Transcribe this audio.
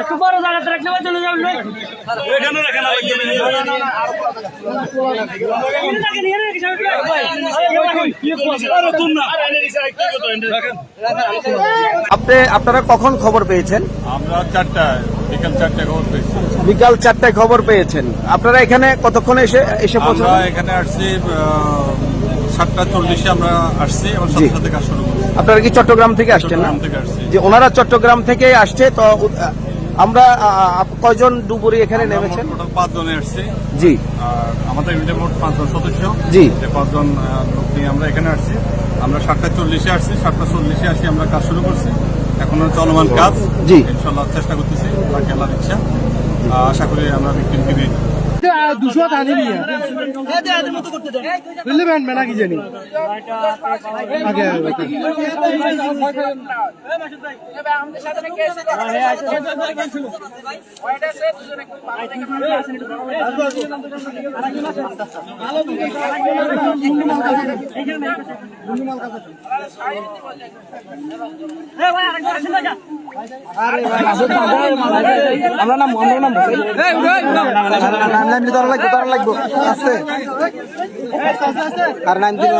একটু বড় জায়গাতে রাখলে বা চলে যাবেন এখানে রাখেন আর একজন নিয়ে যাবেন। আরে তুম না। রাখেন। আপনি আপনারা কখন খবর পেয়েছেন আমরা চারটায় বিকাল চারটায় খবর পেয়েছি বিকাল চারটায় খবর পেয়েছেন আপনারা এখানে কতক্ষণ এসে এসে আমরা এখানে আসছি সাতটা চল্লিশে আমরা আসছি এবং সাথে কাজ শুরু করছি আপনারা কি চট্টগ্রাম থেকে আসছেন না আসছি যে ওনারা চট্টগ্রাম থেকে আসছে তো আমরা কয়জন ডুবুরি এখানে নেমেছেন? টোটাল এসছি জি। আর আমাদের ইউনিটে মোট পাঁচজন সদস্য। জি। পাঁচজন লোক নিয়ে আমরা এখানে আসছি। আমরা সাতটা চল্লিশে আসছি সাতটা চল্লিশে আসি আমরা কাজ শুরু করছি। এখনও চলমান কাজ। জি। ইনশাল্লাহ চেষ্টা করতেছি। বাকি আল্লাহ ইচ্ছা। আশা করি আমরা বিক্রি দুশো টানি নিয়ে বুঝলি ব্যান্ড মেনা কি জানি? আগে আগে আমরা নাম আমরা নাম নাম দিতে লাগবে তোর লাগবে। আস্তে আর নাম দিন